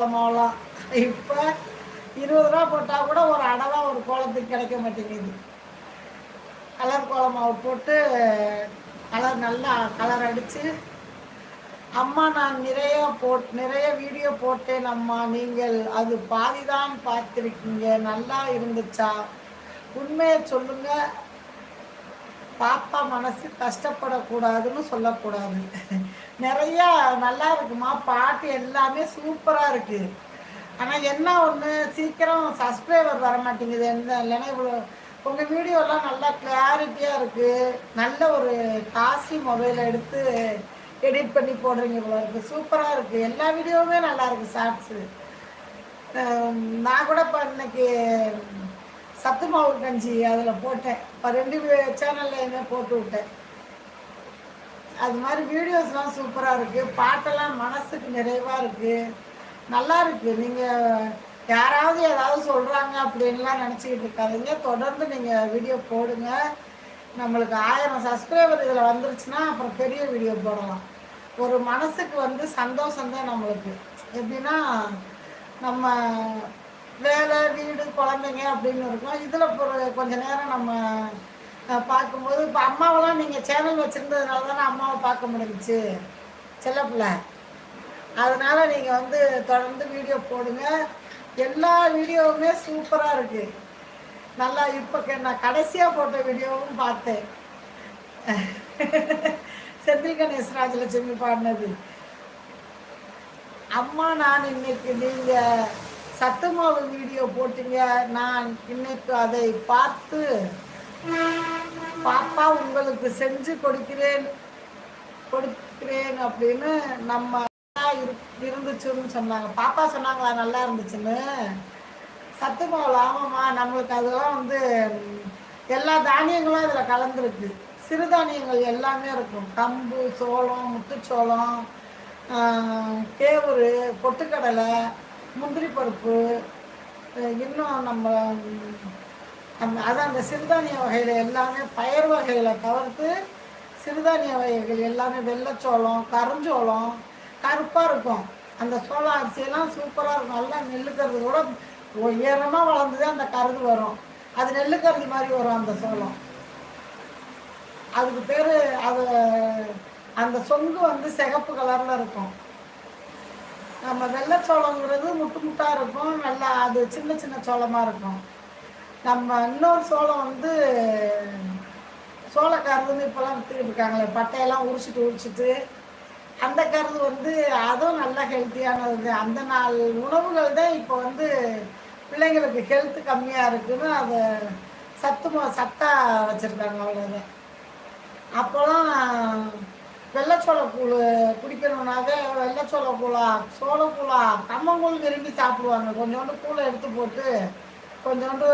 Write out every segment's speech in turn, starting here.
கோலமாவெல்லாம் இப்போ இருபது ரூபா போட்டால் கூட ஒரு அடவா ஒரு கோலத்துக்கு கிடைக்க மாட்டேங்குது. கலர் கோலமாவை போட்டு கலர் நல்லா கலர் அடித்து அம்மா நான் நிறைய போட் நிறைய வீடியோ போட்டேன் அம்மா. நீங்கள் அது பாதிதான் பார்த்துருக்கீங்க. நல்லா இருந்துச்சா? உண்மையை சொல்லுங்க. பாப்பா மனசு கஷ்டப்படக்கூடாதுன்னு சொல்லக்கூடாது. நிறையா நல்லா இருக்குமா? பாட்டு எல்லாமே சூப்பராக இருக்குது ஆனால் என்ன ஒன்று சீக்கிரம் சப்ஸ்கிரைபர் வர மாட்டேங்குது எந்த இல்லைன்னா இவ்வளோ உங்கள் வீடியோலாம் நல்லா கிளாரிட்டியாக இருக்குது நல்ல ஒரு காசி மொபைலை எடுத்து எடிட் பண்ணி போடுறீங்க இவ்வளோ இருக்குது சூப்பராக இருக்குது எல்லா வீடியோவுமே நல்லா இருக்குது ஷார்ட்ஸு நான் கூட இப்போ இன்னைக்கு சத்து மாவு கஞ்சி அதில் போட்டேன். இப்போ ரெண்டு சேனல்லையுமே போட்டு விட்டேன். அது மாதிரி வீடியோஸ்லாம் சூப்பராக இருக்குது பாட்டெல்லாம் மனசுக்கு நிறைவாக இருக்குது நல்லா இருக்குது நீங்கள் யாராவது ஏதாவது சொல்கிறாங்க அப்படின்லாம் நினச்சிக்கிட்டு இருக்காதிங்க. தொடர்ந்து நீங்கள் வீடியோ போடுங்க. நம்மளுக்கு ஆயிரம் சப்ஸ்கிரைபர் இதில் வந்துருச்சுன்னா அப்புறம் பெரிய வீடியோ போடலாம். ஒரு மனசுக்கு வந்து சந்தோஷம்தான் நம்மளுக்கு. எப்படின்னா நம்ம வேலை வீடு குழந்தைங்க அப்படின்னு இருக்கும். இதில் கொஞ்ச நேரம் நம்ம பார்க்கும்போது இப்போ அம்மாவெல்லாம் நீங்கள் சேனல் வச்சுருந்ததுனால தானே அம்மாவை பார்க்க முடிஞ்சிச்சு செல்லப்பிள்ளை அதனால் நீங்கள் வந்து தொடர்ந்து வீடியோ போடுங்க. எல்லா வீடியோவுமே சூப்பராக இருக்குது நல்லா இப்போ நான் கடைசியாக போட்ட வீடியோவும் பார்த்தேன். செந்தில் கணேஷ் ராஜலட்சுமி பாடினது. அம்மா நான் இன்னைக்கு நீங்கள் சத்துமாவு வீடியோ போட்டீங்க. நான் இன்னைக்கு அதை பார்த்து பாப்பா உங்களுக்கு செஞ்சு கொடுக்கிறேன் கொடுக்கிறேன் அப்படின்னு நம்ம இருந்துச்சுன்னு சொன்னாங்க. பாப்பா சொன்னாங்களா நல்லா இருந்துச்சுன்னு? சத்து ஆமாம்மா நம்மளுக்கு அதெல்லாம் வந்து எல்லா தானியங்களும் அதில் கலந்துருக்கு. சிறுதானியங்கள் எல்லாமே இருக்கும். கம்பு சோளம் முத்துச்சோளம் கேவுரு பொட்டுக்கடலை முந்திரி பருப்பு இன்னும் நம்ம அந்த அதான் அந்த சிறுதானிய வகையில் எல்லாமே பயிர் வகைகளை தவிர்த்து சிறுதானிய வகைகள் எல்லாமே வெள்ளச்சோளம் கருஞ்சோளம் கருப்பாக இருக்கும். அந்த சோள அரிசியெல்லாம் சூப்பராக இருக்கும். நல்லா நெல்லுக்கருது கூட உயரமாக வளர்ந்துதான் அந்த கருது வரும். அது நெல்லுக்கருது மாதிரி வரும் அந்த சோளம். அதுக்கு பேர் அது அந்த சொங்கு வந்து சிகப்பு கலரில் இருக்கும். நம்ம வெள்ளை சோளங்கிறது முட்டு முட்டாக இருக்கும். நல்லா அது சின்ன சின்ன சோளமாக இருக்கும். நம்ம இன்னொரு சோளம் வந்து சோளக்கருதுன்னு இப்போலாம் விற்றுக்கிட்டு இருக்காங்களே பட்டையெல்லாம் உரிச்சிட்டு உரிச்சிட்டு. அந்த கருது வந்து அதுவும் நல்ல ஹெல்த்தியானது அந்த நாள் உணவுகள் தான் இப்போ வந்து பிள்ளைங்களுக்கு ஹெல்த்து கம்மியாக இருக்குதுன்னு அதை சத்து சத்தாக வச்சுருக்காங்க அவ்வளோதான் அப்போலாம் வெள்ளச்சோளக்கூழ் குடிக்கணுன்னாவே வெள்ளச்சோளக்கூழா சோளக்கூழா கம்மங்கூழ் விரும்பி சாப்பிடுவாங்க. கொஞ்சோண்டு கூழை எடுத்து போட்டு கொஞ்சோண்டு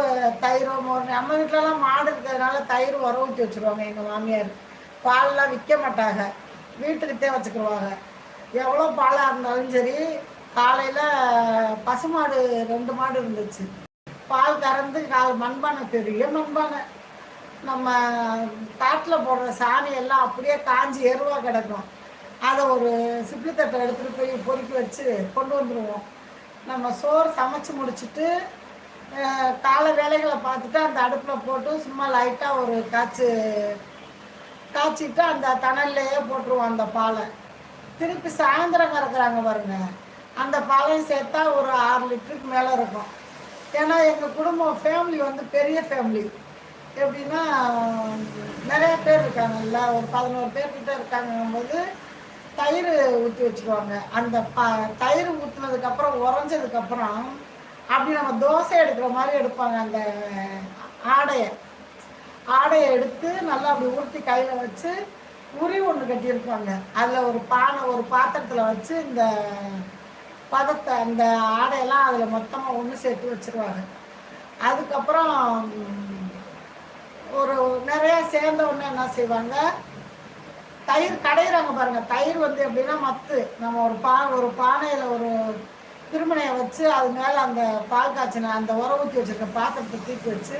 தயிரோ மோர் நம்ம வீட்டிலலாம் மாடு இருக்கிறதுனால தயிர் உர ஊற்றி வச்சுருவாங்க எங்கள் மாமியார். பால்லாம் விற்க மாட்டாங்க. வீட்டுக்கிட்டே வச்சுக்கிடுவாங்க எவ்வளோ பாலாக இருந்தாலும் சரி காலையில் பசுமாடு ரெண்டு மாடு இருந்துச்சு. பால் கறந்து கால் மண்பானை பெரிய மண்பானை. நம்ம காட்டில் போடுற சாணி எல்லாம் அப்படியே காஞ்சி எருவாக கிடக்கும். அதை ஒரு சிப்பி தட்டை எடுத்துகிட்டு போய் பொறுக்கி வச்சு கொண்டு வந்துடுவோம் நம்ம சோறு சமைச்சு முடிச்சுட்டு காலை வேலைகளை பார்த்துட்டு அந்த அடுப்பில் போட்டு சும்மா லைட்டாக ஒரு காய்ச்சி காய்ச்சிட்டு அந்த தணல்லையே போட்டுருவோம் அந்த பாலை. திருப்பி சாயந்தரம் கறக்குறாங்க பாருங்க. அந்த பாலையும் சேர்த்தா ஒரு ஆறு லிட்டருக்கு மேலே இருக்கும். ஏன்னா எங்கள் குடும்பம் ஃபேமிலி வந்து பெரிய ஃபேமிலி எப்படின்னா நிறைய பேர் இருக்காங்கல்ல ஒரு பதினோரு பேர்கிட்ட இருக்காங்கும்போது தயிர் ஊற்றி வச்சுருவாங்க அந்த ப தயிர் ஊற்றுனதுக்கப்புறம் உறைஞ்சதுக்கப்புறம் அப்படி நம்ம தோசை எடுக்கிற மாதிரி எடுப்பாங்க அந்த ஆடையை. ஆடையை எடுத்து நல்லா அப்படி ஊற்றி கையில் வச்சு உரி ஒன்று கட்டியிருப்பாங்க. அதில் ஒரு பானை ஒரு பாத்திரத்தில் வச்சு இந்த பதத்தை அந்த ஆடையெல்லாம் அதில் மொத்தமாக ஒன்று சேர்த்து வச்சுருவாங்க. அதுக்கப்புறம் ஒரு நிறையா சேர்ந்த உடனே என்ன செய்வாங்க? தயிர் கடையிறாங்க பாருங்கள் தயிர் வந்து எப்படின்னா மத்து. நம்ம ஒரு பா ஒரு பானையில் ஒரு திருமணையை வச்சு அது மேலே அந்த பால் காய்ச்சின அந்த உரம் ஊற்றி வச்சுருக்க பாத்திரத்தை தூக்கி வச்சு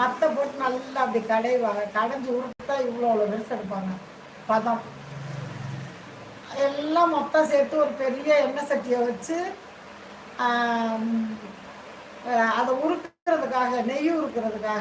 மத்தை போட்டு நல்லா அப்படி கடைவாங்க. கடைஞ்சி உருட்டா இவ்வளோ அவ்வளோ பெருசு எடுப்பாங்க. பதம். எல்லாம் மொத்தம் சேர்த்து ஒரு பெரிய எண்ணெய் சட்டியை வச்சு அதை உருக்குறதுக்காக நெய் உருக்குறதுக்காக